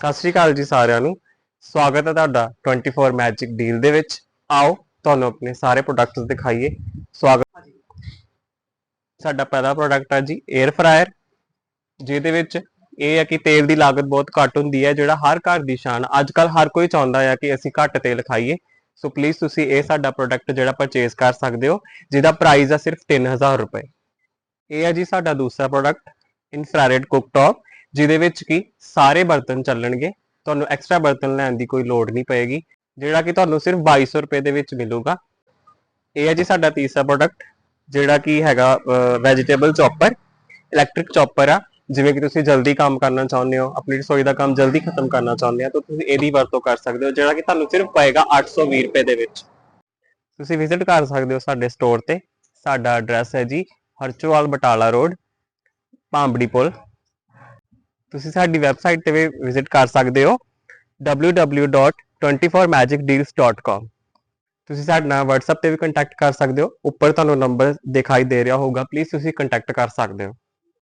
ਸਤਿ ਸ਼੍ਰੀ ਅਕਾਲ ਜੀ ਸਾਰਿਆਂ ਨੂੰ। ਸਵਾਗਤ ਹੈ ਤੁਹਾਡਾ 24 ਮੈਜਿਕ ਡੀਲ ਦੇ ਵਿੱਚ। ਆਓ, ਤੁਹਾਨੂੰ ਆਪਣੇ ਸਾਰੇ ਪ੍ਰੋਡਕਟਸ ਦਿਖਾਈਏ। ਸਵਾਗਤ ਸਾਡਾ ਪਹਿਲਾ ਪ੍ਰੋਡਕਟ ਹੈ ਜੀ 에ਅਰ ਫਰਾਇਰ ਜਿਹਦੇ ਵਿੱਚ ਇਹ ਹੈ ਕਿ ਤੇਲ ਦੀ ਲਾਗਤ ਬਹੁਤ ਘੱਟ ਹੁੰਦੀ ਹੈ, ਜਿਹੜਾ ਹਰ ਘਰ ਦੀ ਸ਼ਾਨ। ਅੱਜ ਕੱਲ ਹਰ ਕੋਈ ਚਾਹੁੰਦਾ ਹੈ ਕਿ ਅਸੀਂ ਘੱਟ ਤੇਲ ਖਾਈਏ। ਸੋ ਪਲੀਜ਼ ਤੁਸੀਂ ਇਹ ਸਾਡਾ ਪ੍ਰੋਡਕਟ ਜਿਹੜਾ ਪਰਚੇਸ ਕਰ ਸਕਦੇ ਹੋ, ਜਿਹਦਾ ਪ੍ਰਾਈਸ ਆ ਸਿਰਫ 3000 ਰੁਪਏ। ਇਹ ਹੈ ਜੀ ਸਾਡਾ ਦੂਸਰਾ ਪ੍ਰੋਡਕਟ ਇਨਫਰਾਰੈਡ ਕੁੱਕਟੌਪ ਜਿਹਦੇ ਵਿੱਚ ਕਿ ਸਾਰੇ ਬਰਤਨ ਚੱਲਣਗੇ, ਤੁਹਾਨੂੰ ਐਕਸਟਰਾ ਬਰਤਨ ਲੈਣ ਦੀ ਕੋਈ ਲੋੜ ਨਹੀਂ ਪਏਗੀ, ਜਿਹੜਾ ਕਿ ਤੁਹਾਨੂੰ ਸਿਰਫ 2200 ਰੁਪਏ ਦੇ ਵਿੱਚ ਮਿਲੂਗਾ। ਇਹ ਹੈ ਜੀ ਸਾਡਾ ਤੀਸਰਾ ਪ੍ਰੋਡਕਟ ਜਿਹੜਾ ਕਿ ਹੈਗਾ ਵੈਜੀਟੇਬਲ ਚੌਪਰ ਇਲੈਕਟ੍ਰਿਕ ਚੌਪਰ ਆ। ਜਿਵੇਂ ਕਿ ਤੁਸੀਂ ਜਲਦੀ ਕੰਮ ਕਰਨਾ ਚਾਹੁੰਦੇ ਹੋ, ਆਪਣੀ ਰਸੋਈ ਦਾ ਕੰਮ ਜਲਦੀ ਖਤਮ ਕਰਨਾ ਚਾਹੁੰਦੇ ਹੋ, ਤਾਂ ਤੁਸੀਂ ਇਹਦੀ ਵਰਤੋਂ ਕਰ ਸਕਦੇ ਹੋ, ਜਿਹੜਾ ਕਿ ਤੁਹਾਨੂੰ ਸਿਰਫ ਪਏਗਾ 820 ਰੁਪਏ ਦੇ ਵਿੱਚ। ਤੁਸੀਂ ਵਿਜ਼ਿਟ ਕਰ ਸਕਦੇ ਹੋ ਸਾਡੇ ਸਟੋਰ ਤੇ। ਸਾਡਾ ਐਡਰੈਸ ਹੈ ਜੀ ਹਰਚੋਵਾਲ ਬਟਾਲਾ ਰੋਡ ਭਾਂਬੜੀ ਪੁਲ। ਤੁਸੀਂ ਸਾਡੀ ਵੈਬਸਾਈਟ ਤੇ ਵੀ ਵਿਜ਼ਿਟ ਕਰ ਸਕਦੇ ਹੋ www.24magicdeals.com ਤੁਸੀਂ ਸਾਡੇ ਨਾਲ WhatsApp ਤੇ ਵੀ ਕੰਟੈਕਟ ਕਰ ਸਕਦੇ ਹੋ, ਉੱਪਰ ਤੁਹਾਨੂੰ ਨੰਬਰ ਦਿਖਾਈ ਦੇ ਰਿਹਾ ਹੋਊਗਾ ਪਲੀਜ਼ ਤੁਸੀਂ ਕੰਟੈਕਟ ਕਰ ਸਕਦੇ ਹੋ।